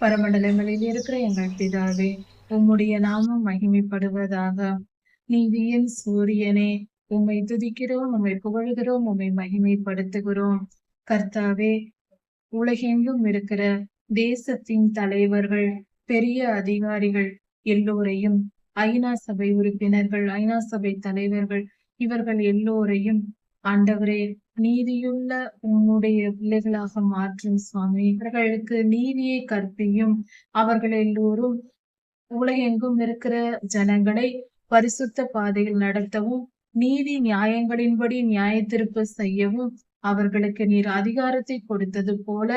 பரமண்டலங்களில் இருக்கிற எங்கள் பிதாவே உம்முடைய நாமம் மகிமைப்படுவதாக. நீதியின் சூரியனே உம்மை துதிக்கிறோம் உம்மை புகழ்கிறோம் உம்மை மகிமைப்படுத்துகிறோம். கர்த்தாவே உலகெங்கும் இருக்கிற தேசத்தின் தலைவர்கள் பெரிய அதிகாரிகள் எல்லோரையும் ஐநா சபை உறுப்பினர்கள் ஐநா சபை தலைவர்கள் இவர்கள் எல்லோரையும் ஆண்டவரே நீதியுள்ள உம்முடைய பிள்ளைகளாக மாற்றும் சுவாமி. இவர்களுக்கு நீதியை கற்பியும். அவர்கள் எல்லோரும் உலகெங்கும் இருக்கிற ஜனங்களை பரிசுத்த பாதையில் நடத்தவும் நீதி நியாயங்களின்படி நியாய திருப்பு செய்யவும் அவர்களுக்கு நீர் அதிகாரத்தை கொடுத்தது போல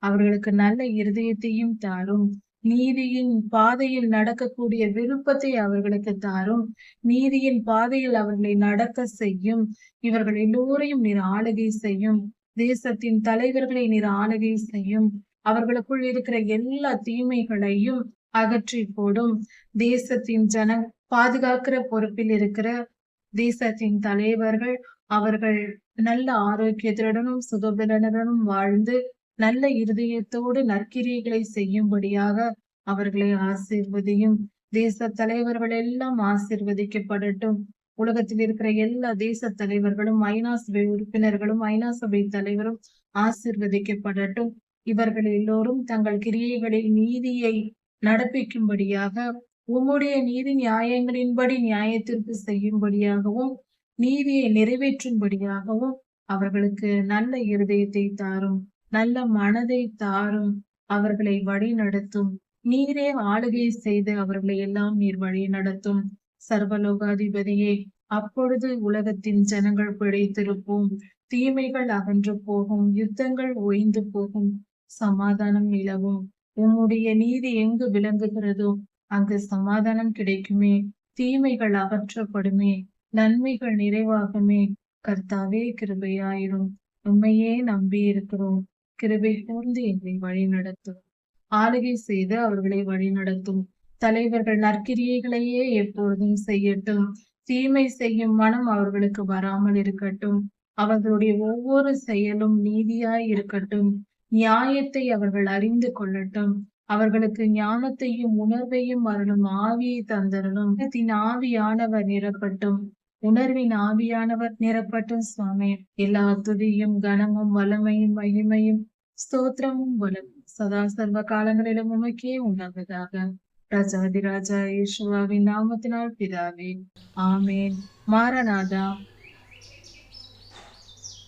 அவர்களுக்கு நல்ல இருதயத்தையும் தாரும் நீதியின் பாதையில் நடக்கக்கூடிய விருப்பத்தை அவர்களுக்கு தாரும். நீதியின் பாதையில் அவர்களை நடக்க செய்யும். இவர்கள் எல்லோரையும் நீர் ஆளுகை செய்யும். தேசத்தின் தலைவர்களை நீர் ஆளுகை செய்யும். அவர்களுக்குள் இருக்கிற எல்லா தீமைகளையும் அகற்றி போடும். தேசத்தின் ஜன பாதுகாக்கிற பொறுப்பில் இருக்கிற தேசத்தின் தலைவர்கள் அவர்கள் நல்ல ஆரோக்கியத்துடனும் சுகபலனுடனும் வாழ்ந்து நல்ல இருதயத்தோடு நற்கிரியைகளை செய்யும்படியாக அவர்களை ஆசீர்வதியும். தேச தலைவர்கள் எல்லாம் ஆசிர்வதிக்கப்படட்டும். உலகத்தில் இருக்கிற எல்லா தேச தலைவர்களும் ஐநா சபை உறுப்பினர்களும் ஐநா சபை தலைவரும் ஆசிர்வதிக்கப்படட்டும். இவர்கள் எல்லோரும் தங்கள் கிரியைகளில் நீதியை நடப்பிக்கும்படியாக உம்முடைய நீதி நியாயங்களின்படி நியாயத்திற்கு செய்யும்படியாகவும் நீதியை நிறைவேற்றும்படியாகவும் அவர்களுக்கு நல்ல இருதயத்தை தாரும். நல்ல மனதை தாரும் அவர்களை வழி நடத்தும். நீரே ஆளுகை செய்து அவர்களை எல்லாம் நீர் வழி நடத்தும். சர்வலோகாதிபதியே அப்பொழுது உலகத்தின் ஜனங்கள் பிழைத்திருப்போம். தீமைகள் அகன்று போகும் யுத்தங்கள் ஓய்ந்து போகும். சமாதானம் நிலவும். உம்முடைய நீதி எங்கு விளங்குகிறதோ அங்கு சமாதானம் கிடைக்குமே. தீமைகள் அகற்றப்படுமே. நன்மைகள் நிறைவாகுமே. கர்த்தாவே கிருபையாயிரும். உண்மையே நம்பி இருக்கிறோம். கிருபை கூர்ந்து என்னை வழி நடத்தும் ஆளுகை செய்து அவர்களை வழி நடத்தும் தலைவர்கள் நற்கிரியைகளையே எப்பொழுதும் செய்யட்டும். தீமை செய்யும் மனம் அவர்களுக்கு வராமல் இருக்கட்டும். அவர்களுடைய ஒவ்வொரு செயலும் நீதியாய் இருக்கட்டும். நியாயத்தை அவர்கள் அறிந்து கொள்ளட்டும். அவர்களுக்கு ஞானத்தையும் உணர்வையும் அருளும் ஆவியை தந்தரலும் ஆவியானவர் நிரப்பட்டும். உணர்வின் ஆவியானவர் நிரப்பட்டும் சுவாமி. எல்லா துதியும் கனமும் வல்லமையும் மகிமையும் ஸ்தோத்திரமும் வலும் சதா சர்வ காலங்களிலும் உமக்கே உண்டாவதாக ராஜாதிராஜா ராஜா நாமத்தினால் பிதாவே ஆமேன் மாரநாதா